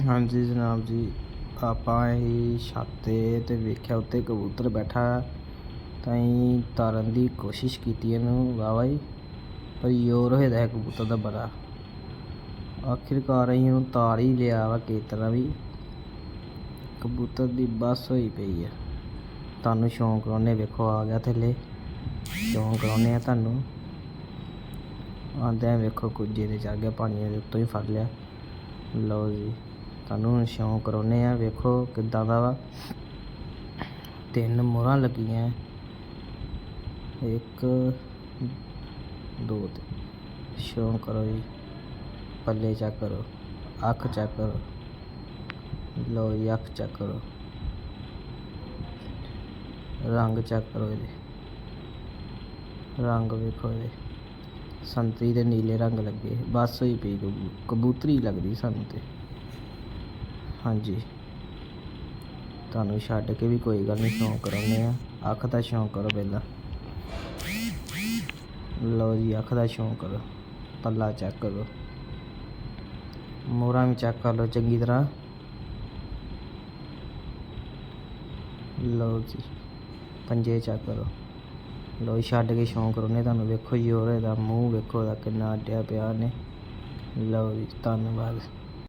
ਹਾਂਜੀ ਜਨਾਬ ਜੀ, ਆਪਾਂ ਇਹ ਛੱਤ ਤੇ ਤੇ ਵੇਖਿਆ ਉੱਤੇ ਕਬੂਤਰ ਬੈਠਾ ਤਾਂ ਅਸੀਂ ਤਾਰਨ ਦੀ ਕੋਸ਼ਿਸ਼ ਕੀਤੀ ਇਹਨੂੰ ਵਾਵਾ ਹੀ ਪਰ ਜ਼ੋਰ ਹੋਇਆ ਹੈ ਕਬੂਤਰ ਦਾ ਬੜਾ। ਆਖਿਰਕਾਰ ਅਸੀਂ ਉਹਨੂੰ ਤਾਰ ਹੀ ਲਿਆ ਵਾ ਕਿਸ ਤਰ੍ਹਾਂ ਵੀ। ਕਬੂਤਰ ਦੀ ਬੱਸ ਹੋਈ ਪਈ ਆ। ਤੁਹਾਨੂੰ ਸ਼ੌਂਕ ਉਹਨੇ ਵੇਖੋ, ਆ ਗਿਆ ਥੱਲੇ। ਸ਼ੌਂਕ ਕਰਾਉਨੇ ਆ ਤੁਹਾਨੂੰ। ਆਂਦਿਆਂ ਵੇਖੋ ਕੁਝੇ ਦੇ ਚੜ ਗਿਆ ਪਾਣੀ ਦੇ ਉੱਤੋਂ ਹੀ ਫੜ ਲਿਆ। ਲਓ ਜੀ। ਤੁਹਾਨੂੰ ਹੁਣ ਸ਼ੌਂਕ ਕਰਾਉਨੇ ਆ ਵੇਖੋ ਕਿੱਦਾਂ ਦਾ ਵਾ। ਤਿੰਨ ਮੋਹਰਾਂ ਲੱਗੀਆਂ। ਇੱਕ, ਦੋ ਤੇ ਸ਼ੌਂਕ ਕਰੋ ਜੀ। ਪੱਲੇ ਚੈੱਕ ਕਰੋ। ਅੱਖ ਚੈੱਕ ਕਰੋ। ਲਓ ਜੀ, ਅੱਖ ਚੈੱਕ ਕਰੋ। ਰੰਗ ਚੈੱਕ ਕਰੋ ਇਹਦੇ। ਰੰਗ ਵੇਖੋ ਇਹਦੇ। ਸੰਤਰੀ ਤੇ ਨੀਲੇ ਰੰਗ ਲੱਗੇ। ਬਸ ਹੋਈ ਪਈ ਕਬੂ- ਕਬੂਤਰੀ ਲੱਗਦੀ ਸਾਨੂੰ ਤੇ। ਹਾਂਜੀ। ਤੁਹਾਨੂੰ ਛੱਡ ਕੇ ਵੀ ਕੋਈ ਗੱਲ ਨਹੀਂ ਸ਼ੌਂਕ ਕਰਾਉਂਦੇ ਆ ਅੱਖ ਦਾ ਸ਼ੌਂਕ ਕਰੋ ਪਹਿਲਾਂ। ਲਓ ਜੀ ਅੱਖ ਦਾ ਸ਼ੌਂਕ ਕਰੋ। ਪੱਲਾ ਚੈੱਕ ਕਰੋ। ਮੋਹਰਾਂ ਵੀ ਚੈੱਕ ਕਰ ਲਓ ਚੰਗੀ ਤਰ੍ਹਾਂ। ਲਓ ਜੀ ਪੰਜੇ ਚੈੱਕ ਕਰੋ। ਲਓ ਜੀ, ਛੱਡ ਕੇ ਸ਼ੌਂਕ ਕਰਾਉਂਦੇ ਤੁਹਾਨੂੰ ਵੇਖੋ ਜੀ ਹੋਰ ਇਹਦਾ ਮੂੰਹ ਵੇਖੋ ਇਹਦਾ ਕਿੰਨਾ ਅੱਡਿਆ ਪਿਆ ਨੇ ਲਓ ਜੀ ਧੰਨਵਾਦ।